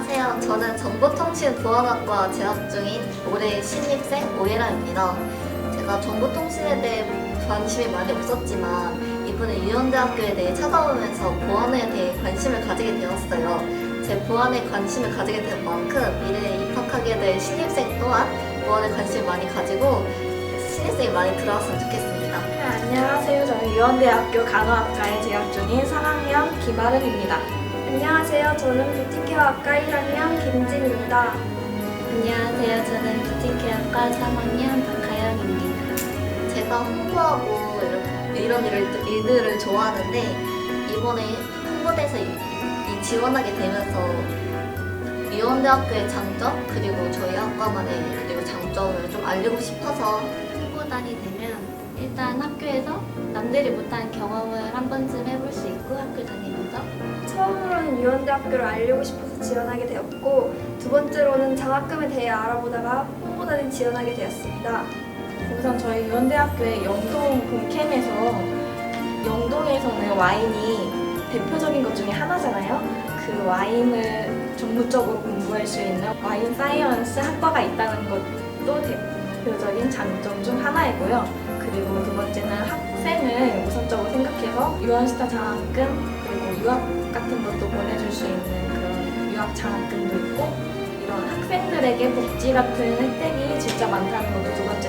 안녕하세요. 저는 정보통신 보안학과 재학 중인 올해 신입생 오예라입니다. 제가 정보통신에 대해 관심이 많이 없었지만 이번에 유연대학교에 대해 찾아오면서 보안에 대해 관심을 가지게 되었어요. 제 보안에 관심을 가지게 된 만큼 미래에 입학하게 될 신입생 또한 보안에 관심을 많이 가지고 신입생이 많이 들어왔으면 좋겠습니다. 네, 안녕하세요. 저는 유원대학교 간호학과에 재학 중인 3학년 김아름입니다. 안녕하세요. 저는 뷰티케어학과 1학년 김진입니다. 안녕하세요. 저는 뷰티케어과 3학년 박하 제가 홍보하고 이런, 일을, 일들을 좋아하는데 이번에 홍보대에서 이, 이 지원하게 되면서 미원대학교의 장점 그리고 저희 학과만의 그리고 장점을 좀 알리고 싶어서 홍보단이 되면 일단 학교에서 남들이 못한 경험을 한 번쯤 해볼 수 있고 학교 다니면서 처음으로는 유원대학교를 알리고 싶어서 지원하게 되었고 두 번째로는 장학금에 대해 알아보다가 홍보단에 지원하게 되었습니다. 우선 저희 유원대학교의 영동 금캠에서 영동에서는 와인이 대표적인 것 중에 하나잖아요. 그 와인을 전문적으로 공부할 수 있는 와인 사이언스 학과가 있다는 것도 대표적인 장점 중 하나이고요. 그리고 두 번째는 학생을 우선적으로 생각해서 유언스타 장학금 그리고 유학 같은 것도 보내줄 수 있는 그런 유학 장학금도 있고 이런 학생들에게 복지 같은 혜택이 진짜 많다는 것도 두 번째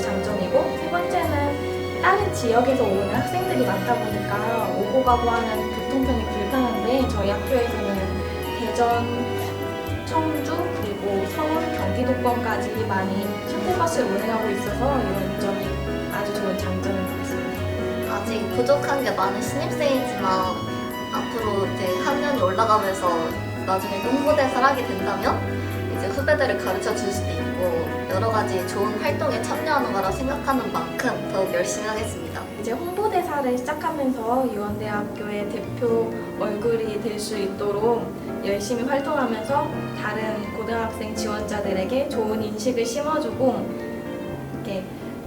장점이고 세 번째는 다른 지역에서 오는 학생들이 많다 보니까 오고 가고 하는 교통편이 불편한데 저희 학교에서는 대전, 청주 그리고 서울, 경기도권까지 많이 셔틀버스를 운행하고 있어서 이런 점이 아주 좋은 장점인 것 같습니다. 아직 부족한 게 많은 신입생이지만 앞으로 이제 학년이 올라가면서 나중에 홍보대사를 하게 된다면 후배들을 가르쳐 줄 수도 있고 여러 가지 좋은 활동에 참여하는 거라 생각하는 만큼 더욱 열심히 하겠습니다. 이제 홍보대사를 시작하면서 유원대학교의 대표 얼굴이 될 수 있도록 열심히 활동하면서 다른 고등학생 지원자들에게 좋은 인식을 심어주고 이렇게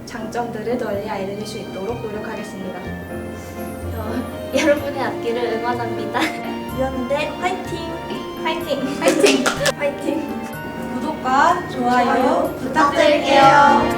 장점들을 널리 알릴 수 있도록 노력하겠습니다. 어, 여러분의 앞길을 응원합니다. 유원대! 화이팅! 좋아요 부탁드릴게요.